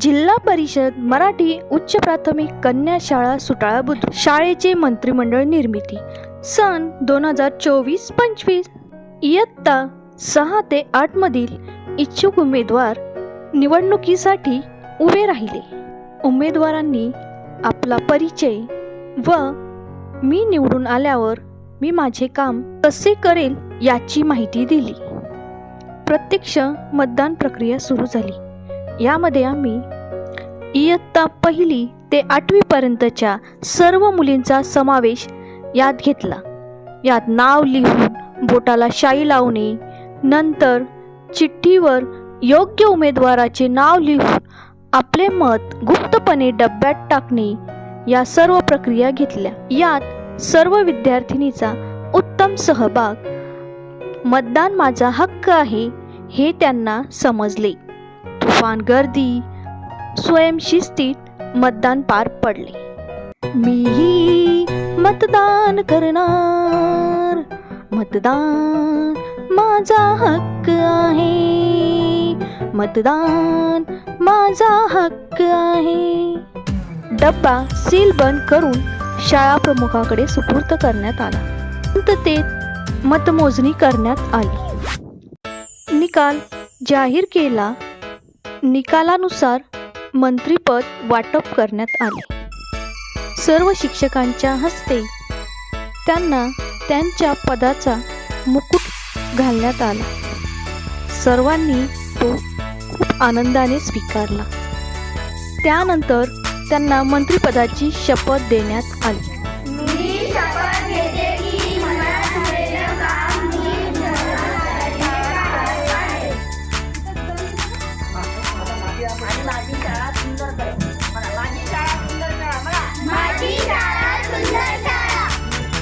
जिल्हा परिषद मराठी उच्च प्राथमिक कन्या शाळा सुटाळा बुद्रुक. शाळेचे मंत्रिमंडळ निर्मिती. सन दोन हजार चोवीस पंचवीस. इयत्ता सहा ते आठ मधील इच्छुक उमेदवार निवडणुकीसाठी उभे राहिले. उमेदवारांनी आपला परिचय व मी निवडून आल्यावर मी माझे काम कसे करेल याची माहिती दिली. प्रत्यक्ष मतदान प्रक्रिया सुरू झाली. यामध्ये आम्ही इयत्ता पहिली ते आठवी पर्यंतच्या सर्व मुलींचा समावेश यात घेतला. यात नाव लिहून बोटाला शाई लावणे नंतर चिठ्ठीवर योग्य उमेदवाराचे नाव लिहून आपले मत गुप्तपणे डब्यात टाकणे या सर्व प्रक्रिया घेतल्या. यात सर्व विद्यार्थिनीचा उत्तम सहभाग मतदान माझा हक्क आहे हे त्यांना समजले. तुफान गर्दी स्वयंशिस्तीत मतदान पार पडले. मीही मतदान करणार. मतदान माझा हक्क आहे. मतदान माझा हक्क आहे. डब्बा सील बंद करून शाळा प्रमुखाकडे सुपूर्द करण्यात आला. ते मतमोजणी करण्यात आली. निकाल जाहीर केला निकालानुसार मंत्रीपद वाटप करण्यात आले. सर्व शिक्षकांच्या हस्ते त्यांना त्यांच्या पदाचा मुकुट घालण्यात आला. सर्वांनी तो खूप आनंदाने स्वीकारला. त्यानंतर त्यांना मंत्रिपदाची शपथ देण्यात आली.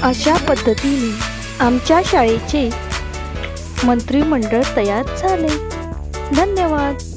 अशा पद्धतीने आमच्या शाळेचे मंत्रिमंडळ तयार झाले. धन्यवाद.